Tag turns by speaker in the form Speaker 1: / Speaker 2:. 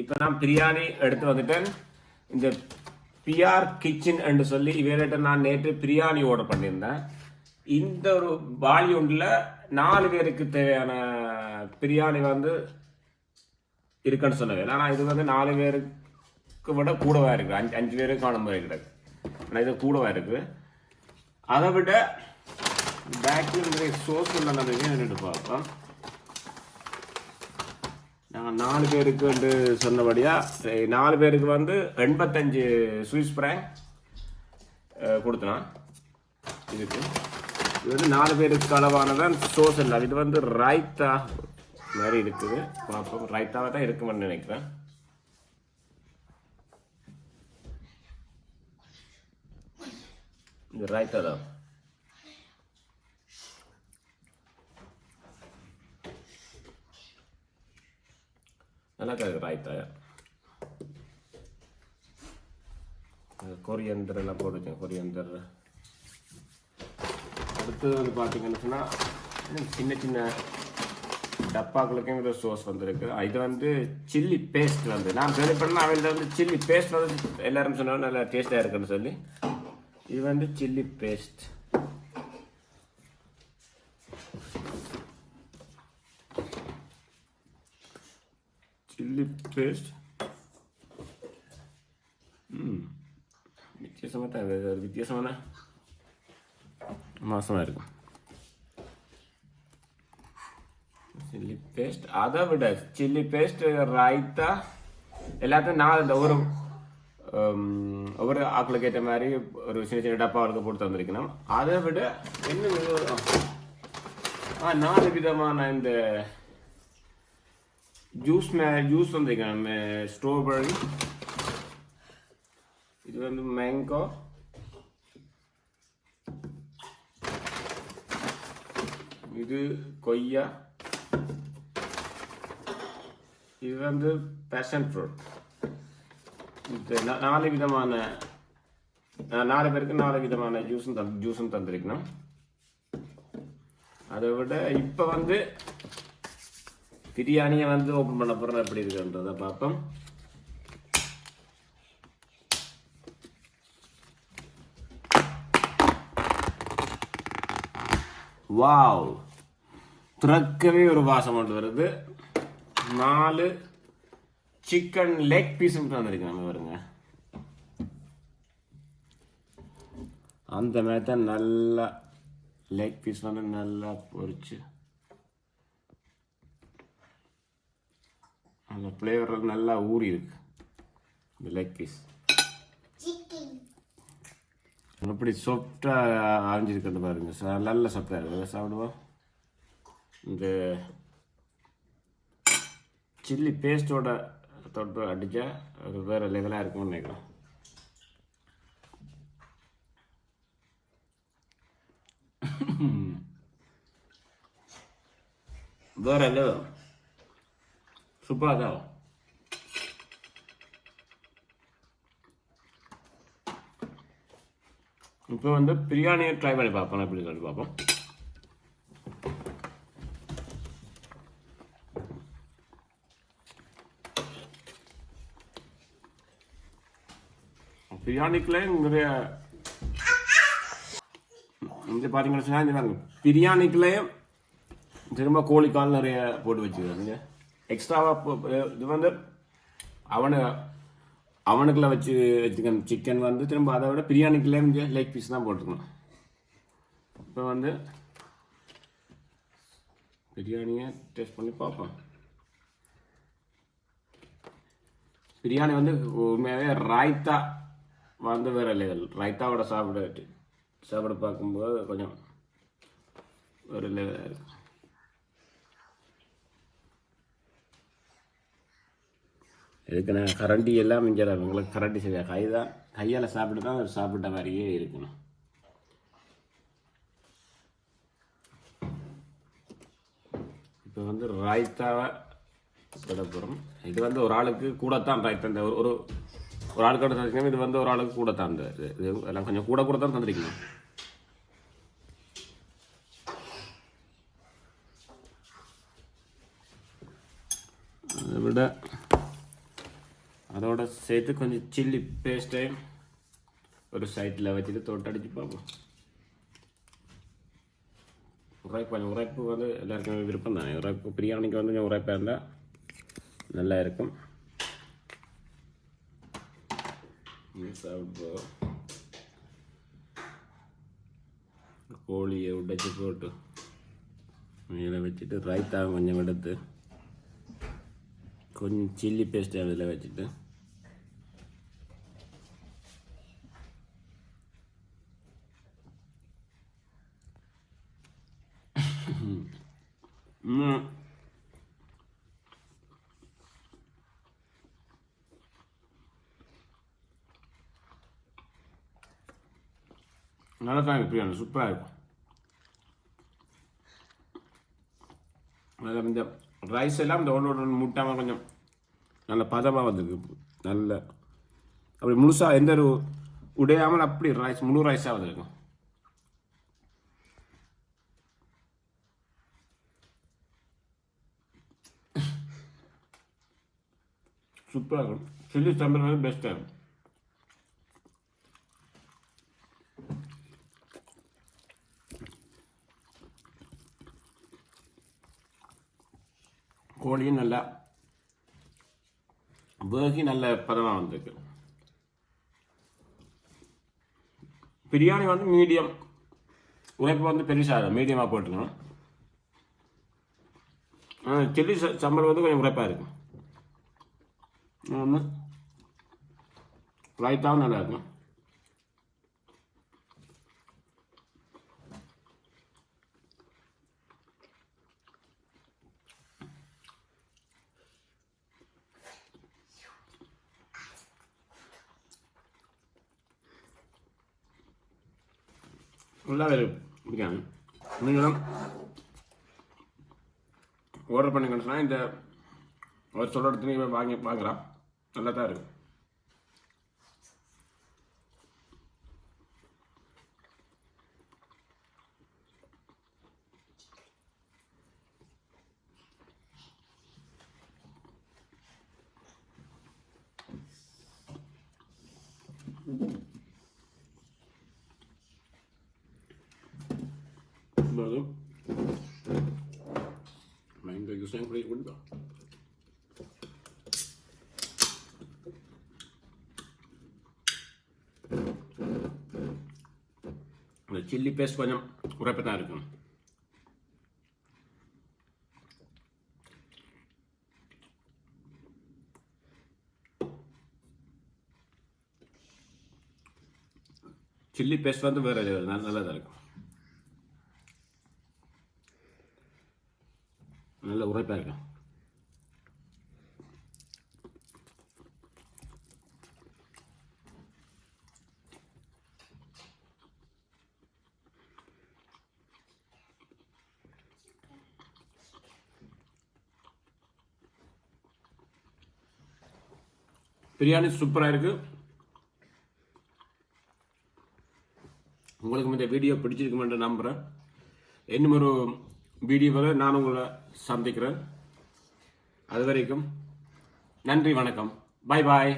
Speaker 1: இப்போ நான் பிரியாணி எடுத்து வந்துட்டேன். இந்த பிஆர் கிச்சன் என்று சொல்லி இவர்கிட்ட நான் நேற்று பிரியாணி ஆர்டர் பண்ணியிருந்தேன். இந்த ஒரு வால்யூண்டில் நாலு பேருக்கு தேவையான பிரியாணி வந்து இருக்குன்னு சொன்னது ஆனால் இது வந்து நாலு பேருக்கு விட கூடவாக இருக்குது அஞ்சு அஞ்சு பேருக்கு காணும் போது கிடையாது ஆனால் இது கூடவாக இருக்குது அதை விட பேக்கிங் சோஸ் உள்ள நம்ம எடுத்து பார்ப்போம். நாங்கள் நாலு பேருக்கு வந்து சொன்னபடியாக நாலு பேருக்கு வந்து எண்பத்தஞ்சு சுவிஸ் பிராங்க் கொடுத்தனான் இதுக்கு. இது வந்து நாலு பேருக்கு அளவானதான் சோஸ் இல்லை. இது வந்து ரைத்தா மாதிரி இருக்குது. பார்ப்போம். ரைத்தாவை தான் இருக்குமென்னு நினைக்கிறேன். இது ரைத்தா தான். நல்லா இருக்கு கொரியந்தர் எல்லாம் போட்டு வச்சேன் கொரியந்தர் அடுத்து வந்து பார்த்தீங்கன்னு சொன்னால் சின்ன சின்ன டப்பாக்களுக்கும் இந்த சோஸ் வந்திருக்கு இது வந்து சில்லி பேஸ்ட் வந்து நான் கேள்விப்பட்டேன் அவள் வந்து சில்லி பேஸ்ட் வந்து எல்லாரும் சொன்னாலும் நல்லா டேஸ்ட்டாக இருக்குன்னு சொல்லி இது வந்து சில்லி பேஸ்ட் சில்லி பேஸ்ட் ம் வித்தியாசமாக தான் இருக்குது. ஒரு வித்தியாசமான மாசமாக இருக்கும் சில்லி பேஸ்ட் அதை விட சில்லி பேஸ்ட் ரைத்தா எல்லாத்தையும் நான் இந்த ஒரு ஹம், ஒவ்வொரு ஆக்களுக்கு ஏற்ற மாதிரி ஒரு சின்ன சின்ன டப்பாவுக்கு போட்டு தந்திருக்கணும் அதை விட இன்னும் ஒரு- ஆ நாலு விதமான இந்த ஜூஸ் மே ஜூஸ் வந்திருக்கேன் ஸ்ட்ராபெரி இது வந்து மேங்கோ இது கொய்யா. இது வந்து பேஷன் ஃப்ரூட் இது நாலு விதமான நாலு பேருக்கு நாலு விதமான ஜூஸும் தந் ஜூஸும் தந்திருக்கணும். அதை விட இப்போ வந்து பிரியாணியை வந்து ஓப்பன் பண்ண போகிறேன் எப்படி இருக்குன்றதை பார்ப்போம். வாவ். திறக்கவே ஒரு வாசம் கொண்டு வருது. நாலு சிக்கன் லெக் பீஸ் மட்டும் வந்திருக்கு நம்ம வருங்க அந்த மாதிரி தான் நல்லா லெக் பீஸ் வந்து நல்லா பொரிச்சு அந்த ஃப்ளேவர் நல்லா ஊறி இருக்கு. இந்த லெக் பீஸ் எப்படி சாஃப்டாக அரைஞ்சிருக்கிறது பாருங்க. நல்ல சாஃப்டாக இருக்குது சாப்பிடுவோம். இந்த சில்லி பேஸ்ட்டோட தொட்டு அடித்தா அது வேறு லெவலாக இருக்கும்னு நினைக்கிறேன். வேறு லெவல் சூப்பராக தான் இப்போ வந்து பிரியாணியை ட்ரை பண்ணி பார்ப்போம். எப்படி சொல்லி பார்ப்போம். பிரியாணிக்குள்ளே நிறைய இங்கே பார்த்தீங்கன்னா இந்த பாருங்க. பிரியாணிக்குள்ளேயும் திரும்ப கோழிக்கால் நிறைய போட்டு வச்சுக்கிறாங்க. எக்ஸ்ட்ராவாக இது வந்து அவனு அவனுக்குள்ள வச்சு வச்சுக்கணும். சிக்கன் வந்து திரும்ப அதை விட பிரியாணிக்குள்ளே இங்கே லெக் பீஸ் தான் போட்டுக்கணும். இப்போ வந்து பிரியாணியை டேஸ்ட் பண்ணி பார்ப்போம். பிரியாணி வந்து உண்மையாகவே ராய்த்தா வந்து வேற லெவல் ரைத்தாவோட சாப்பிட சாப்பிட பார்க்கும்போது கொஞ்சம் ஒரு லெவலாக இருக்கும். இதுக்கு நான் கரண்டி எல்லாம் மிஞ்சலாம் உங்களுக்கு கரண்டி சரியா கை தான். கையால் சாப்பிட்டு தான் அது சாப்பிட்ட மாதிரியே இருக்கணும். இப்போ வந்து ராய்த்தாவை விட போகிறோம் இது வந்து ஒரு ஆளுக்கு கூடத்தான் ராய்த்தா இந்த ஒரு ஒரு ஒரு ஆளுக்கு தந்திருக்கணும் இது வந்து ஒரு ஆளுக்கு கூடத்தான் இந்த இது இது எல்லாம் கொஞ்சம் கூட கூட தான் தந்திருக்கணும் அதை விட அதோட சேர்த்து கொஞ்சம் சில்லி பேஸ்ட்டையும் ஒரு சைடில் வச்சுட்டு தொட்டடிச்சு பார்ப்போம் உரைப்பு கொஞ்சம் உரைப்பு வந்து எல்லாருக்கும் விருப்பம் தானே உரைப்பு பிரியாணிக்கு வந்து கொஞ்சம் உரைப்பாக இருந்தால் நல்லா இருக்கும் இது சாப்பிடுவோம் கோழியை உடைச்சி போட்டு மேலே வச்சுட்டு ரைத்தா கொஞ்சம் எடுத்து கொஞ்சம் சில்லி பேஸ்ட் அதில் வச்சுட்டு நல்லா தான் இருக்கு பிரியாணி சூப்பராக இருக்கும். அதில் இந்த ரைஸ் எல்லாம் இந்த ஒன்று ஒன்று முட்டாமல் கொஞ்சம் நல்ல பதமாக வந்திருக்கு. நல்ல அப்படி முழுசாக எந்த ஒரு உடையாமல் அப்படி ரைஸ் முழு ரைஸாக வந்திருக்கும். சூப்பராக இருக்கும் சில்லி சாம்பார் வந்து பெஸ்ட்டாக இருக்கும் கோழியும் நல்லா வேகி நல்ல பதமாக வந்திருக்கு பிரியாணி வந்து மீடியம் உழைப்பு வந்து பெருசாக மீடியமாக போட்டுக்கணும் சில்லி சம்பளம் வந்து கொஞ்சம் உழைப்பாக இருக்கும் ஒன்று ரைத்தாவும் நல்லா இருக்கும். பிடிக்காங்க நீங்களும் ஆர்டர் பண்ணுங்கன்னு இந்த அவர் சொல்கிற இடத்துல வாங்கி வாங்கலாம் நல்லா தான் இருக்கும் Vado. Vengo sempre guarda. இந்த சில்லி பேஸ்ட் கொஞ்சம் உரைப்பு தான் இருக்கும் சில்லி பேஸ்ட் வந்து வேறு நல்லா தான் இருக்கும் நல்ல உரைப்பாக இருக்கும் பிரியாணி சூப்பராக இருக்குது உங்களுக்கு இந்த வீடியோ பிடிச்சிருக்குமென்று நம்புகிறேன் இன்னும் ஒரு வீடியோவில் நான் உங்களை சந்திக்கிறேன். அது வரைக்கும் நன்றி வணக்கம். பாய் பாய்